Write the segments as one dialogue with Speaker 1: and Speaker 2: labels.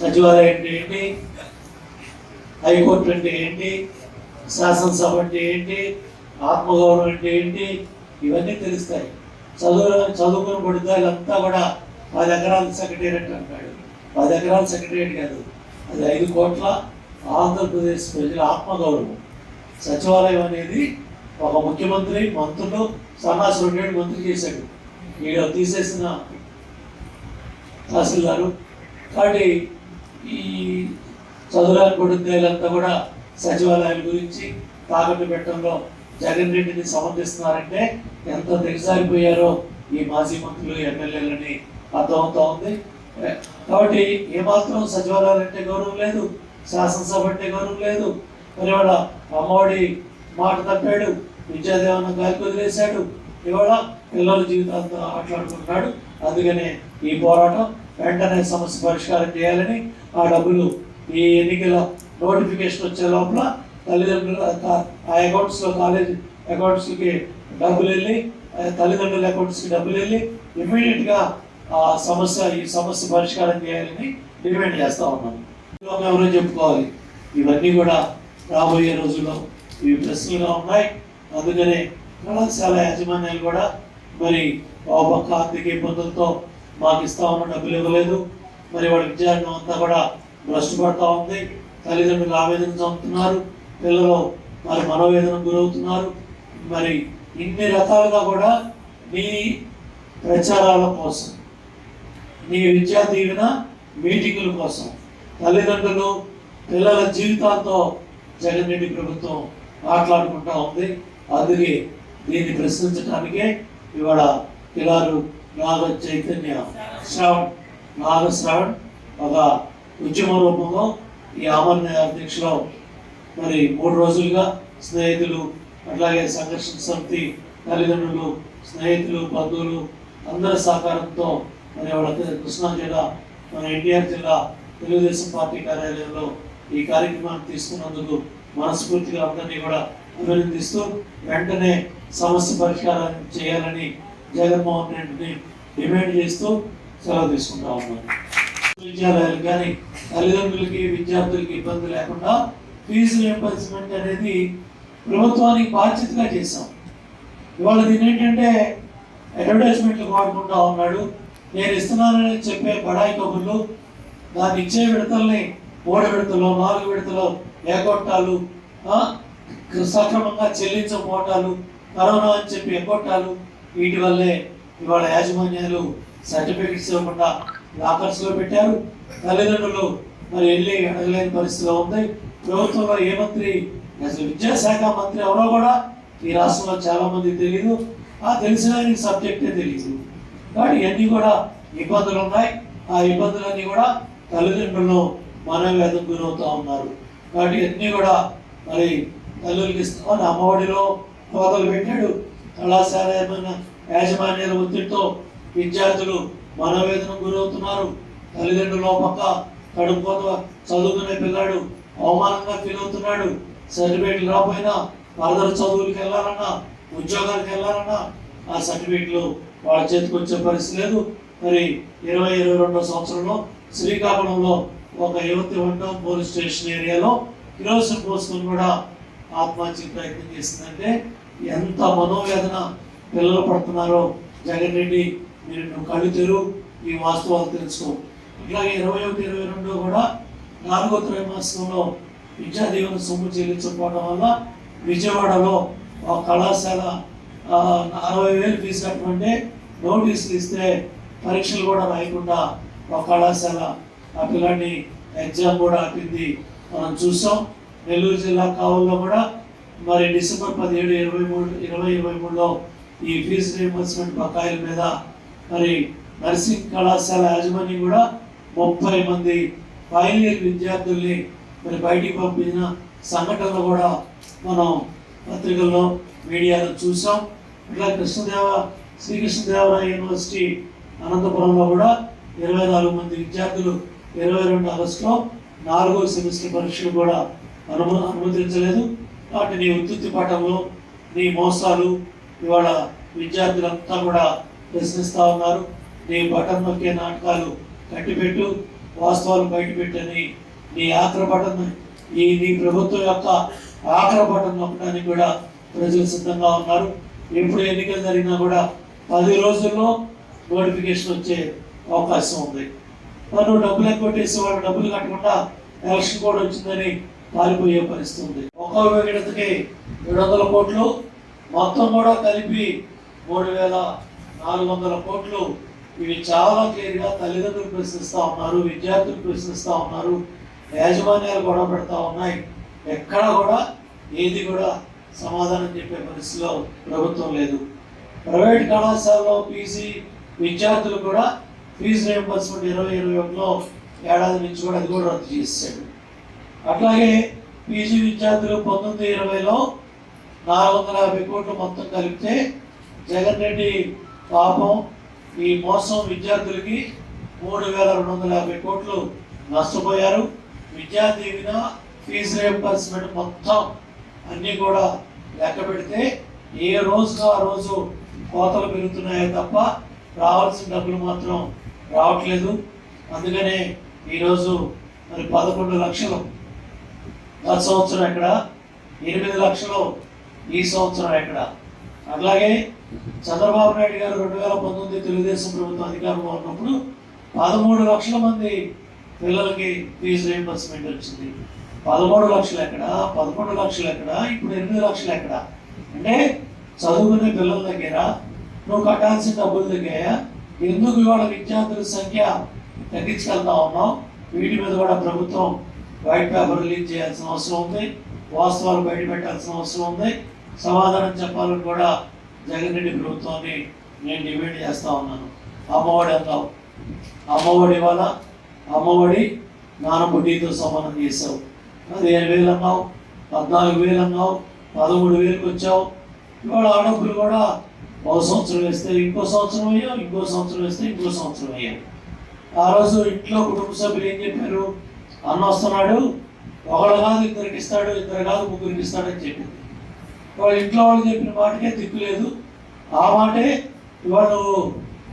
Speaker 1: సచివాలయం అంటే ఏంటి హైకోర్టు అంటే ఏంటి శాసనసభ అంటే ఏంటి ఆత్మగౌరవం అంటే ఏంటి ఇవన్నీ తెలుస్తాయి. చదువు చదువుకుని పడుతాయిలంతా కూడా పది ఎకరాల సెక్రటేరియట్ అంటాడు. పది ఎకరాల సెక్రటేరియట్ కాదు అది ఐదు కోట్ల ఆంధ్రప్రదేశ్ ప్రజల ఆత్మగౌరవం. సచివాలయం అనేది ఒక ముఖ్యమంత్రి మంత్రులు సన్నాసి రెండేళ్ళు మంత్రి చేశాడు. ఈడ తీసేసిన తహసీల్దారు. కాబట్టి ఈ చదువురాని కొడుకులంతా కూడా సచివాలయాల గురించి తాకట్టు పెట్టడంలో జగన్ రెడ్డిని సమర్థిస్తున్నారంటే ఎంత దిగజారిపోయారో ఈ మాజీ మంత్రులు ఎమ్మెల్యేలని అర్థమవుతా ఉంది. కాబట్టి ఏమాత్రం సచివాలయాలు అంటే గౌరవం లేదు శాసనసభ అంటే గౌరవం లేదు. మరి ఇవాళ అమ్మఒడి మాట తప్పాడు విద్యాదేవన గాలికి వదిలేశాడు. ఇవాళ పిల్లల జీవితాలతో ఆటలాడుకుంటున్నాడు. అందుకనే ఈ పోరాటం వెంటనే సమస్య పరిష్కారం చేయాలని ఆ డబ్బులు ఈ ఎన్నికల నోటిఫికేషన్ వచ్చే లోపల తల్లిదండ్రుల ఆ అకౌంట్స్లో కాలేజ్ అకౌంట్స్కి డబ్బులు వెళ్ళి ఆ తల్లిదండ్రుల అకౌంట్స్కి డబ్బులు వెళ్ళి ఇమీడియట్గా ఆ సమస్య ఈ సమస్య పరిష్కారం చేయాలని డిమాండ్ చేస్తూ ఉన్నాం. ఎవరో చెప్పుకోవాలి. ఇవన్నీ కూడా రాబోయే రోజుల్లో ఇవి ప్రశ్నలుగా ఉన్నాయి. అందుకనే కళాశాల యాజమాన్యాలు కూడా మరి ఒక ఆర్థిక ఇబ్బందులతో మాకు ఇస్తా ఉన్న డబ్బులు ఇవ్వలేదు. మరి వాడి విద్యార్థం అంతా కూడా భ్రష్టు పడతా ఉంది. తల్లిదండ్రులు ఆవేదన చెందుతున్నారు పిల్లలు మరి మనోవేదన గురవుతున్నారు. మరి ఇన్ని రకాలుగా కూడా మీ ప్రచారాల కోసం మీ విద్యా దీవెన మీటింగుల కోసం తల్లిదండ్రులు పిల్లల జీవితాలతో జగన్ రెడ్డి ప్రభుత్వం మాట్లాడుకుంటా ఉంది. అందుకే దీన్ని ప్రశ్నించడానికే ఇవాళ పిల్లలు నాగ చైతన్య శ్రావణ్. నాగ శ్రావణ్ ఒక ఉద్యమ రూపంలో ఈ ఆమరణ అధ్యక్షులు మరి మూడు రోజులుగా స్నేహితులు అట్లాగే సంఘర్షణ సమితి తల్లిదండ్రులు స్నేహితులు బంధువులు అందరి సహకారంతో మరి కృష్ణా జిల్లా మన ఎన్టీఆర్ జిల్లా తెలుగుదేశం పార్టీ కార్యాలయంలో ఈ కార్యక్రమాన్ని తీసుకున్నందుకు మనస్ఫూర్తిగా అందరినీ కూడా అభినందిస్తూ వెంటనే సమస్య పరిష్కారం చేయాలని జగన్మోహన్ రెడ్డిని డిమాండ్ చేస్తూ సెలవు తీసుకుంటా ఉన్నాను విద్యాలయాలు కానీ తల్లిదండ్రులకి విద్యార్థులకి ఇబ్బంది లేకుండా ఫీజు రియంబర్స్మెంట్ అనేది ప్రభుత్వానికి బాధ్యతగా చేశాం. ఇవాళ దీని ఏంటంటే అడ్వర్టైజ్మెంట్లు వాడుకుంటా ఉన్నాడు. నేను ఇస్తున్నానని చెప్పే బడాయి కబుర్లు దాన్ని ఇచ్చే విడతల్ని మూడు విడతలు నాలుగు విడతలు ఎగొట్టాలు సక్రమంగా చెల్లించకపోవటాలు కరోనా అని చెప్పి ఎగ్గొట్టాలు వీటి వల్లే ఇవాళ యాజమాన్యాలు సర్టిఫికెట్స్ ఇవ్వకుండా లాకర్స్లో పెట్టారు. తల్లిదండ్రులు మరి వెళ్ళి అడగలేని పరిస్థితిలో ఉంది. ప్రభుత్వంలో ఏ మంత్రి అసలు విద్యాశాఖ మంత్రి ఎవరో కూడా ఈ రాష్ట్రంలో చాలా మంది తెలియదు ఆ తెలిసిన సబ్జెక్టే తెలియదు కాబట్టి ఇవన్నీ కూడా ఇబ్బందులు ఉన్నాయి. ఆ ఇబ్బందులన్నీ కూడా తల్లిదండ్రులను మనోవేదం గురవుతూ ఉన్నారు. కాబట్టి ఇవన్నీ కూడా మరి తల్లులకి ఇస్తామని అమ్మఒడిలో కోతలు పెట్టాడు. కళాశాల యాజమాన్యాల ఒత్తిడితో విద్యార్థులు మనోవేదన గురవుతున్నారు. తల్లిదండ్రులు పక్క కడుపుకోత చదువుకునే పిల్లాడు అవమానంగా ఫీల్ అవుతున్నాడు. సర్టిఫికేట్లు రాకపోయినా ఫర్దర్ చదువులకు వెళ్ళాలన్నా ఉద్యోగాలకు వెళ్ళాలన్నా ఆ సర్టిఫికేట్లు వాళ్ళ చేతికి వచ్చే పరిస్థితి లేదు. మరి ఇరవై ఇరవై రెండో సంవత్సరంలో శ్రీకాకుళంలో ఒక యువతి ఉండడం పోలీస్ స్టేషన్ ఏరియాలో కిరోసిన్ పోసుకొని కూడా ఆత్మహత్యకు ప్రయత్నం చేసిందంటే ఎంత మనోవేదన పిల్లలు పడుతున్నారో. జగన్ రెడ్డి మీరు నువ్వు కళ్ళు తెరువు ఈ వాస్తవాలు తెలుసుకో. ఇలాగే ఇరవై ఒకటి ఇరవై రెండు కూడా నాలుగో త్రైమాసికంలో విద్యాదీవన సొమ్ము చెల్లించకపోవడం వల్ల విజయవాడలో ఒక కళాశాల అరవై వేలు ఫీజు కట్టమంటే నోటీసులు ఇస్తే పరీక్షలు కూడా రాయకుండా ఒక కళాశాల ఆ పిల్లాడిని ఎగ్జామ్ కూడా ఆపింది. మనం చూసాం. నెల్లూరు జిల్లా కావల్లో కూడా మరి డిసెంబర్ పదిహేడు ఇరవై మూడు ఇరవై ఇరవై మూడులో ఈ ఫీజు రీఎంబర్స్మెంట్ బకాయిల మీద మరి నర్సింగ్ కళాశాల యాజమాన్యం కూడా ముప్పై మంది ఫైనల్ ఇయర్ విద్యార్థుల్ని మరి బయటికి పంపించిన సంఘటనలు కూడా మనం పత్రికల్లో మీడియాలో చూసాం ఇట్లా కృష్ణదేవ శ్రీకృష్ణదేవరాయ యూనివర్సిటీ అనంతపురంలో కూడా ఇరవై నాలుగు మంది విద్యార్థులు ఇరవై రెండు ఆగస్టులో నాలుగో సెమిస్టర్ పరీక్షలు కూడా అనుమ అనుమతించలేదు. కాబట్టి నీ ఉత్తుత్తి పాఠంలో నీ మోసాలు ఇవాళ విద్యార్థులంతా కూడా ప్రశ్నిస్తూ ఉన్నారు. నీ బటన్ నొక్కే నాటకాలు కట్టిపెట్టు వాస్తవాలు బయటపెట్టని నీ ఆఖరి బటన్ ఈ నీ ప్రభుత్వం యొక్క ఆఖరి బటన్ నొక్కడానికి కూడా ప్రజలు సిద్ధంగా ఉన్నారు. ఎప్పుడు ఎన్నికలు జరిగినా కూడా పది రోజుల్లో నోటిఫికేషన్ వచ్చే అవకాశం ఉంది. మనం డబ్బులు ఎక్కువ వాళ్ళు డబ్బులు కట్టకుండా ఎలక్షన్ కూడా వచ్చిందని పారిపోయే పరిస్థితి ఉంది. ఒక్కో విడతకి ఏడు వందల కోట్లు మొత్తం కూడా కలిపి మూడు వేల నాలుగు వందల కోట్లు. ఇవి చాలా క్లియర్గా తల్లిదండ్రులు ప్రశ్నిస్తూ ఉన్నారు విద్యార్థులు ప్రశ్నిస్తూ ఉన్నారు. యాజమాన్యాలు గొడవ పెడతా ఉన్నాయి. ఎక్కడ కూడా ఏది కూడా సమాధానం చెప్పే పరిస్థితిలో ప్రభుత్వం లేదు. ప్రైవేట్ కళాశాలలో పీజీ విద్యార్థులు కూడా ఫీజు రియంబర్స్మెంట్ ఇరవై ఇరవై ఒకటిలో ఏడాది నుంచి కూడా అది కూడా రద్దు చేశాడు అట్లాగే పీజీ విద్యార్థులు పంతొమ్మిది ఇరవైలో నాలుగు వందల యాభై కోట్లు మొత్తం కలిపితే జగన్ రెడ్డి పాపం ఈ మోసం విద్యార్థులకి మూడు వేల రెండు వందల యాభై కోట్లు నష్టపోయారు. విద్యా దీవెన ఫీజు రియంబర్స్మెంట్ మొత్తం అన్నీ కూడా లెక్క పెడితే ఏ రోజుకు ఆ రోజు కోతలు పెరుగుతున్నాయో తప్ప రావాల్సిన డబ్బులు మాత్రం రావట్లేదు. అందుకనే ఈరోజు మరి పదకొండు లక్షలు గత సంవత్సరం ఎక్కడ? ఎనిమిది లక్షలు ఈ సంవత్సరం ఎక్కడ? అట్లాగే చంద్రబాబు నాయుడు గారు రెండు వేల పంతొమ్మిది తెలుగుదేశం ప్రభుత్వం అధికారంలో ఉన్నప్పుడు పదమూడు లక్షల మంది పిల్లలకి ఫీజు రీయింబర్స్మెంట్ వచ్చింది. పదమూడు లక్షలు ఎక్కడ? పదకొండు లక్షలు ఎక్కడ? ఇప్పుడు ఎనిమిది లక్షలు ఎక్కడ? అంటే చదువుకునే పిల్లల దగ్గర నువ్వు కట్టాల్సిన డబ్బుల దగ్గర ఎందుకు ఇవాళ విద్యార్థుల సంఖ్య తగ్గించగలుగుతా ఉన్నావు? వీటి మీద కూడా ప్రభుత్వం వైట్ పేపర్ రిలీజ్ చేయాల్సిన అవసరం ఉంది. వాస్తవాలు బయట పెట్టాల్సిన అవసరం ఉంది. సమాధానం చెప్పాలని కూడా జగన్ రెడ్డి ప్రభుత్వాన్ని నేను డిమాండ్ చేస్తూ ఉన్నాను. అమ్మఒడి అన్నావు అమ్మఒడి వల్ల అమ్మఒడి నానబుడ్డితో సమానం చేసావు. పదిహేను వేలు అన్నావు పద్నాలుగు వేలు అన్నావు పదమూడు వేలకు వచ్చావు. ఇవాళ ఆడపులు కూడా ఒక సంవత్సరం వేస్తే ఇంకో సంవత్సరం అయ్యావు ఇంకో సంవత్సరం వేస్తే ఇంకో సంవత్సరం అయ్యావు ఆ రోజు ఇంట్లో కుటుంబ సభ్యులు ఏం చెప్పారు? అన్న వస్తున్నాడు ఒకళ్ళు కాదు ఇద్దరికి ఇస్తాడు ఇద్దరు కాదు ముగ్గురికి ఇస్తాడని చెప్పింది. వాళ్ళ ఇంట్లో వాళ్ళు చెప్పిన మాటకే దిక్కు లేదు. ఆ మాటే ఇవాళ నువ్వు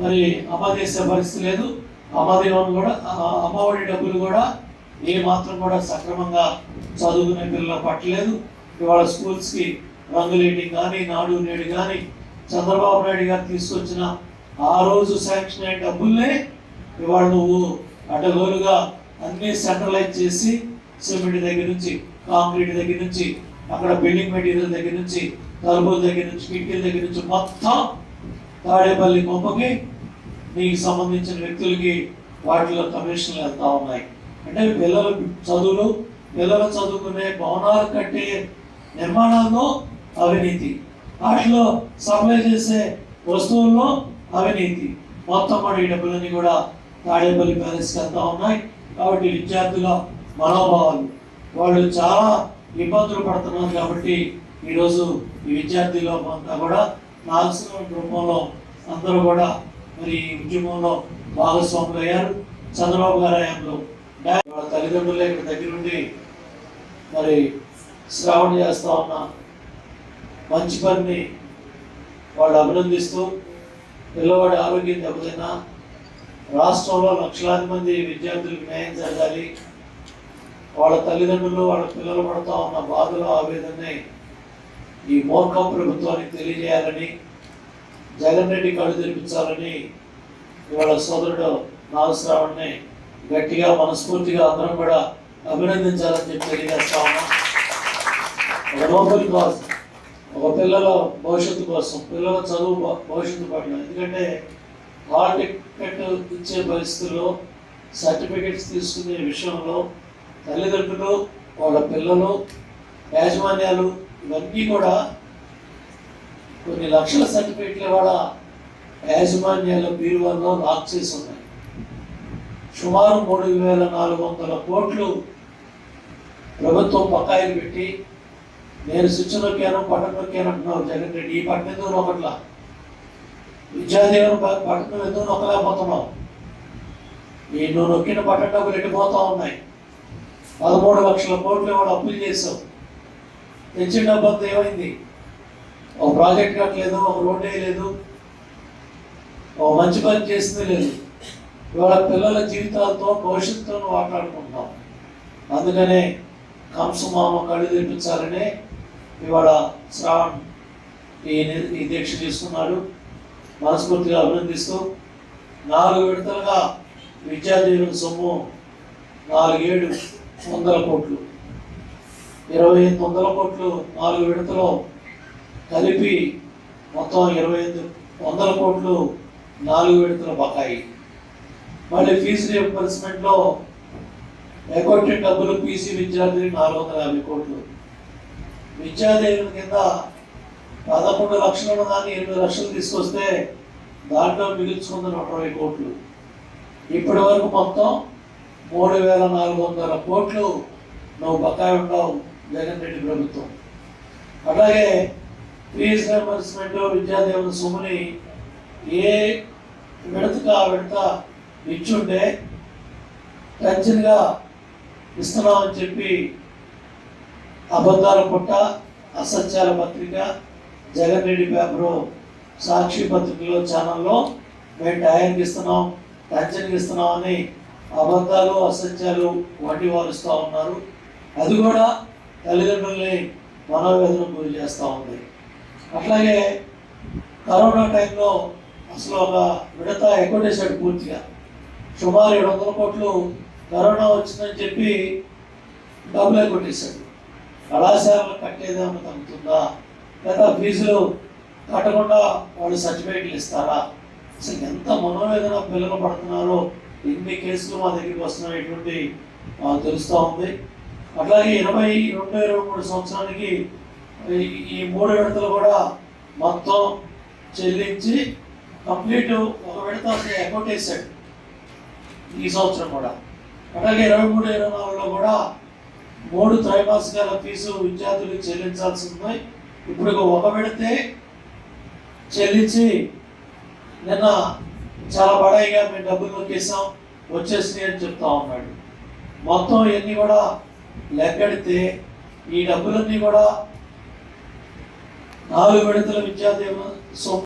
Speaker 1: మరి అమ్మ చేసే పరిస్థితి లేదు. అమ్మదేవం కూడా ఆ అమ్మఒడి డబ్బులు కూడా ఏ మాత్రం కూడా సక్రమంగా చదువుకునే పిల్లలు పట్టలేదు. ఇవాళ స్కూల్స్కి రంగులేటి కానీ నాడు నేడు కానీ చంద్రబాబు నాయుడు గారు తీసుకొచ్చిన ఆ రోజు శాంక్షన్ అయిన డబ్బుల్నే ఇవాళ నువ్వు అడ్డగోలుగా అన్ని సెంట్రలైజ్ చేసి సిమెంట్ దగ్గర నుంచి కాంక్రీట్ దగ్గర నుంచి అక్కడ బిల్డింగ్ మెటీరియల్ దగ్గర నుంచి తలుపుల దగ్గర నుంచి కిటికీల దగ్గర నుంచి మొత్తం తాడేపల్లి కొంపకి నీకు సంబంధించిన వ్యక్తులకి వాటిలో కమిషన్లు వెళ్తూ ఉన్నాయి. అంటే పిల్లలు చదువులు పిల్లలు చదువుకునే భవనాలు కట్టే నిర్మాణాల్లో అవినీతి. వాటిలో సప్లై చేసే వస్తువుల్లో అవినీతి. మొత్తం మన ఈ డబ్బులన్నీ కూడా తాడేపల్లి ప్యాలెస్కి వెళ్తూ ఉన్నాయి. కాబట్టి విద్యార్థుల మనోభావాలు. వాళ్ళు చాలా ఇబ్బందులు పడుతున్నారు కాబట్టి ఈరోజు ఈ విద్యార్థుల అంతా కూడా నాల్సిన రూపంలో అందరూ కూడా మరి ఈ ఉద్యమంలో భాగస్వాములు అయ్యారు చంద్రబాబు గారి హయాంలో. వాళ్ళ తల్లిదండ్రులే ఇక్కడ దగ్గరుండి మరి శ్రావణ చేస్తూ ఉన్న మంచి పనిని వాళ్ళు అభినందిస్తూ పిల్లవాడి ఆరోగ్యం దెబ్బతిన్నా రాష్ట్రంలో లక్షలాది మంది విద్యార్థులకు న్యాయం జరగాలి. వాళ్ళ తల్లిదండ్రులు వాళ్ళ పిల్లలు పడుతూ ఉన్న బాధలు ఆవేదనని ఈ మూర్ఖం ప్రభుత్వానికి తెలియజేయాలని జగన్ రెడ్డి కళ్ళు తెరిపించాలని ఇవాళ సోదరుడు నాగశ్రావణ్ణి గట్టిగా మనస్ఫూర్తిగా అందరం కూడా అభినందించాలని చెప్పి తెలియజేస్తా ఉన్నాం. ఒక నోబెల్ ఒక పిల్లల భవిష్యత్తు కోసం పిల్లల చదువు భవిష్యత్తు పట్ల ఎందుకంటే హాల్ టికెట్ ఇచ్చే పరిస్థితుల్లో సర్టిఫికెట్స్ తీసుకునే విషయంలో తల్లిదండ్రులు వాళ్ళ పిల్లలు యాజమాన్యాలు ఇవన్నీ కూడా కొన్ని లక్షల సర్టిఫికెట్లు కూడా యాజమాన్యాల బీరువాల్లో లాక్ చేసి ఉన్నాయి. సుమారు మూడు వేల నాలుగు వందల కోట్లు ప్రభుత్వం బకాయిలు పెట్టి నేను స్విచ్ నొక్కాను బటన్ నొక్కాను అంటున్నావు జగన్ రెడ్డి. ఈ బటన్ ఎందుకు నొక్కట్లా? విద్యాదేవుని బ- ఎందుకు నొక్కలేకపోతున్నావు ఈ నువ్వు నొక్కిన బటన్ డబ్బులు వెళ్ళిపోతా ఉన్నాయి. పదమూడు లక్షల కోట్లు ఇవాళ అప్పులు చేసావు తెచ్చిన డబ్బంతా ఏమైంది? ఒక ప్రాజెక్ట్ కట్టలేదు ఒక రోడ్ వేయలేదు ఒక మంచి పని చేసింది లేదు. ఇవాళ పిల్లల జీవితాలతో భవిష్యత్తుతో మాట్లాడుకుంటాం అందుకనే కంసమామ కళ్ళు తెప్పించాలని ఇవాళ శ్రావణ్ ఈ ఈ దీక్ష తీసుకున్నాడు. మనస్ఫూర్తిగా అభినందిస్తూ నాలుగు విడతలుగా విద్యాదీవుల సొమ్ము నాలుగేడు వందల కోట్లు. ఇరవై ఎనిమిది వందల కోట్లు నాలుగు విడతలో కలిపి మొత్తం ఇరవై ఎనిమిది వందల కోట్లు నాలుగు విడతల బకాయి. మళ్ళీ ఫీజు రియంబర్స్మెంట్లో ఎకొట్టిన డబ్బులు పీసీ విద్యార్థిని నాలుగు వందల యాభై కోట్లు. విద్యాదేవుల కింద పదకొండు లక్షలు ఉన్న దాన్ని ఎనిమిది లక్షలు తీసుకొస్తే దాంట్లో మిగిల్చుకుంది నూట ఇరవై కోట్లు. ఇప్పటి వరకు మొత్తం మూడు వేల నాలుగు వందల కోట్లు నువ్వు బకాయి ఉండవు జగన్ రెడ్డి ప్రభుత్వం. అలాగే ఫీజ్ రియంబర్స్మెంట్ విద్యాదేవుల సొమ్ముని ఏ విడతకు ఆ విడత ఇచ్చుంటే టెన్షన్గా ఇస్తున్నామని చెప్పి అబద్ధాల పుట్ట అసత్యాల పత్రిక జగన్ రెడ్డి పేపరు సాక్షి పత్రికలో ఛానల్లో మేము టయానికి ఇస్తున్నాం టెన్షన్కి ఇస్తున్నాం అని అబద్ధాలు అసత్యాలు వంటి వారుస్తూ ఉన్నారు. అది కూడా తల్లిదండ్రుల్ని మనోవేదన గురి చేస్తూ ఉంది. అట్లాగే కరోనా టైంలో అసలు ఒక విడత ఎక్కొట్టేశాడు పూర్తిగా. సుమారు ఏడు వందల కోట్లు కరోనా వచ్చిందని చెప్పి డబ్బులే కొట్టేశాడు. కళాశాలలో కట్టేదేమో తగ్గుతుందా లేదా ఫీజులు కట్టకుండా వాళ్ళు సర్టిఫికేట్లు ఇస్తారా? అసలు ఎంత మనోవేదన పిల్లలు పడుతున్నారో ఎన్ని కేసులు మా దగ్గరికి వస్తున్నాయి ఇటువంటి తెలుస్తూ ఉంది. అట్లాగే ఇరవై రెండు ఇరవై మూడు సంవత్సరానికి ఈ- మూడు విడతలు కూడా మొత్తం చెల్లించి కంప్లీట్ ఒక విడత అకౌంట్ వేసాడు ఈ సంవత్సరం కూడా. అట్లాగే ఇరవై మూడు ఇరవై నాలుగులో కూడా మూడు త్రైమాసికాల ఫీజు విద్యార్థులకు చెల్లించాల్సింది ఇప్పుడు ఒక విడితే చెల్లించి నిన్న చాలా బడాయిగా మేము డబ్బులు నొక్కేసాం వచ్చేసినాయి అని చెప్తా ఉన్నాడు. మొత్తం ఇవన్నీ కూడా లెక్కెడితే ఈ డబ్బులన్నీ కూడా నాలుగు విడతల విద్యాదేవ సొమ్ము